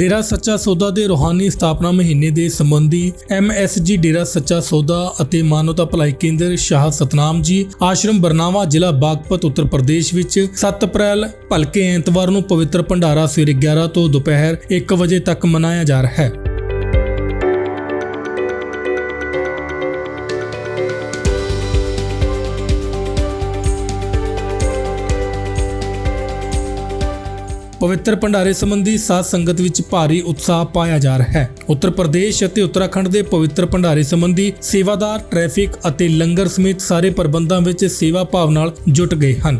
ਡੇਰਾ ਸੱਚਾ ਸੌਦਾ ਦੇ ਰੋਹਾਨੀ ਸਥਾਪਨਾ ਮਹੀਨੇ ਦੇ ਸੰਬੰਧੀ ਐਮਐਸਜੀ ਡੇਰਾ ਸੱਚਾ ਸੌਦਾ ਅਤੇ ਮਾਨਵਤਾ ਭਲਾਈ ਕੇਂਦਰ ਸ਼ਾਹ ਸਤਨਾਮ ਜੀ ਆਸ਼ਰਮ ਬਰਨਾਵਾ ਜ਼ਿਲ੍ਹਾ ਬਾਗਪਤ ਉੱਤਰ ਪ੍ਰਦੇਸ਼ ਵਿੱਚ 7 ਅਪ੍ਰੈਲ, ਭਲਕੇ ਐਤਵਾਰ ਨੂੰ ਪਵਿੱਤਰ ਭੰਡਾਰਾ ਸਵੇਰੇ 11 ਤੋਂ ਦੁਪਹਿਰ 1 ਵਜੇ ਤੱਕ ਮਨਾਇਆ ਜਾ ਰਿਹਾ ਹੈ। ਪਵਿੱਤਰ ਭੰਡਾਰੇ ਸੰਬੰਧੀ ਸਾਧ ਸੰਗਤ ਵਿੱਚ ਭਾਰੀ ਉਤਸ਼ਾਹ ਪਾਇਆ ਜਾ ਰਿਹਾ ਹੈ। ਉੱਤਰ ਪ੍ਰਦੇਸ਼ ਅਤੇ ਉੱਤਰਾਖੰਡ ਦੇ ਪਵਿੱਤਰ ਭੰਡਾਰੇ ਸੰਬੰਧੀ ਸੇਵਾਦਾਰ, ਟ੍ਰੈਫਿਕ ਅਤੇ ਲੰਗਰ ਸਮੇਤ ਸਾਰੇ ਪ੍ਰਬੰਧਾਂ ਵਿੱਚ ਸੇਵਾ ਭਾਵ ਨਾਲ ਜੁਟ ਗਏ ਹਨ।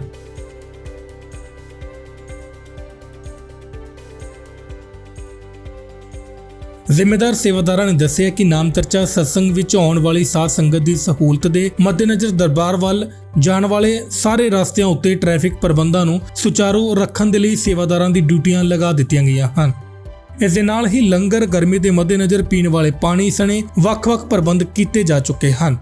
ਜ਼ਿੰਮੇਦਾਰ ਸੇਵਾਦਾਰਾਂ ਨੇ ਦੱਸਿਆ ਕਿ ਨਾਮਚਰਚਾ ਸਤਸੰਗ ਵਿੱਚ ਆਉਣ ਵਾਲੀ ਸਾਧ ਸੰਗਤ ਦੀ ਸਹੂਲਤ ਦੇ ਮੱਦੇਨਜ਼ਰ ਦਰਬਾਰ ਵੱਲ ਜਾਣ ਵਾਲੇ ਸਾਰੇ ਰਸਤਿਆਂ ਉੱਤੇ ਟ੍ਰੈਫਿਕ ਪ੍ਰਬੰਧਾਂ ਨੂੰ ਸੁਚਾਰੂ ਰੱਖਣ ਦੇ ਲਈ ਸੇਵਾਦਾਰਾਂ ਦੀ ਡਿਊਟੀਆਂ ਲਗਾ ਦਿੱਤੀਆਂ ਗਈਆਂ ਹਨ। ਇਸ ਦੇ ਨਾਲ ਹੀ ਲੰਗਰ, ਗਰਮੀ ਦੇ ਮੱਦੇਨਜ਼ਰ ਪੀਣ ਵਾਲੇ ਪਾਣੀ ਸਣੇ ਵੱਖ-ਵੱਖ ਪ੍ਰਬੰਧ ਕੀਤੇ ਜਾ ਚੁੱਕੇ ਹਨ।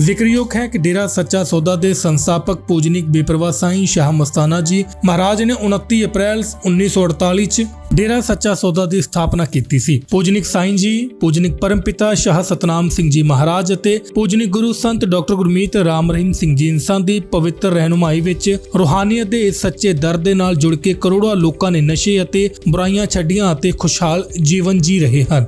ਜ਼ਿਕਰਯੋਗ ਹੈ ਕਿ ਡੇਰਾ ਸੱਚਾ ਸੌਦਾ ਦੇ ਸੰਸਥਾਪਕ ਪੂਜਨੀਕ ਬੇਪਰਵਾ ਸਾਈਂ ਸ਼ਾਹ ਮਸਤਾਨਾ ਜੀ ਮਹਾਰਾਜ ਨੇ 29 ਅਪ੍ਰੈਲ 1948 ਚ ਡੇਰਾ ਸੱਚਾ ਸੌਦਾ ਦੀ ਸਥਾਪਨਾ ਕੀਤੀ ਸੀ। ਪੂਜਨੀਕ ਸਾਈਂ ਜੀ, ਪੂਜਨੀਕ ਪਰਮਪਿਤਾ ਸ਼ਾਹ ਸਤਨਾਮ ਸਿੰਘ ਜੀ ਮਹਾਰਾਜ ਅਤੇ ਪੂਜਨੀਕ ਗੁਰੂ ਸੰਤ ਡਾਕਟਰ ਗੁਰਮੀਤ ਰਾਮ ਰਹੀਮ ਸਿੰਘ ਜੀ ਇਨਸਾਨ ਦੀ ਪਵਿੱਤਰ ਰਹਿਨੁਮਾਈ ਵਿੱਚ ਰੂਹਾਨੀਅਤ ਦੇ ਇਸ ਸੱਚੇ ਦਰ ਦੇ ਨਾਲ ਜੁੜ ਕੇ ਕਰੋੜਾਂ ਲੋਕਾਂ ਨੇ ਨਸ਼ੇ ਅਤੇ ਬੁਰਾਈਆਂ ਛੱਡੀਆਂ ਅਤੇ ਖੁਸ਼ਹਾਲ ਜੀਵਨ ਜੀ ਰਹੇ ਹਨ।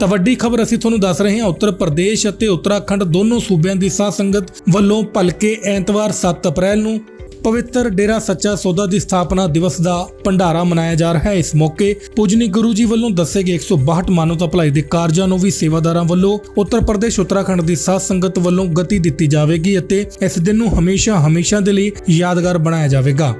ਤਾਂ ਵੱਡੀ ਖਬਰ ਅਸੀਂ ਤੁਹਾਨੂੰ ਦੱਸ ਰਹੇ ਹਾਂ, ਉੱਤਰ ਪ੍ਰਦੇਸ਼ ਅਤੇ ਉੱਤਰਾਖੰਡ ਦੋਨੋਂ ਸੂਬਿਆਂ ਦੀ ਸਾਧ ਸੰਗਤ ਵੱਲੋਂ ਭਲਕੇ ਐਤਵਾਰ 7 ਅਪ੍ਰੈਲ ਨੂੰ ਪਵਿੱਤਰ ਡੇਰਾ ਸੱਚਾ ਸੌਦਾ ਦੀ ਸਥਾਪਨਾ ਦਿਵਸ ਦਾ ਭੰਡਾਰਾ ਮਨਾਇਆ ਜਾ ਰਿਹਾ ਹੈ। ਇਸ ਮੌਕੇ ਪੂਜਨੀ ਗੁਰੂ ਜੀ ਵੱਲੋਂ ਦੱਸੇ ਗਏ 162 ਮਾਨਵਤਾ ਭਲਾਈ ਦੇ ਕਾਰਜਾਂ ਨੂੰ ਵੀ ਸੇਵਾਦਾਰਾਂ ਵੱਲੋਂ ਉੱਤਰ ਪ੍ਰਦੇਸ਼, ਉੱਤਰਾਖੰਡ ਦੀ ਸਾਧ ਸੰਗਤ ਵੱਲੋਂ ਗਤੀ ਦਿੱਤੀ ਜਾਵੇਗੀ ਅਤੇ ਇਸ ਦਿਨ ਨੂੰ ਹਮੇਸ਼ਾ ਹਮੇਸ਼ਾ ਦੇ ਲਈ ਯਾਦਗਾਰ ਬਣਾਇਆ ਜਾਵੇਗਾ।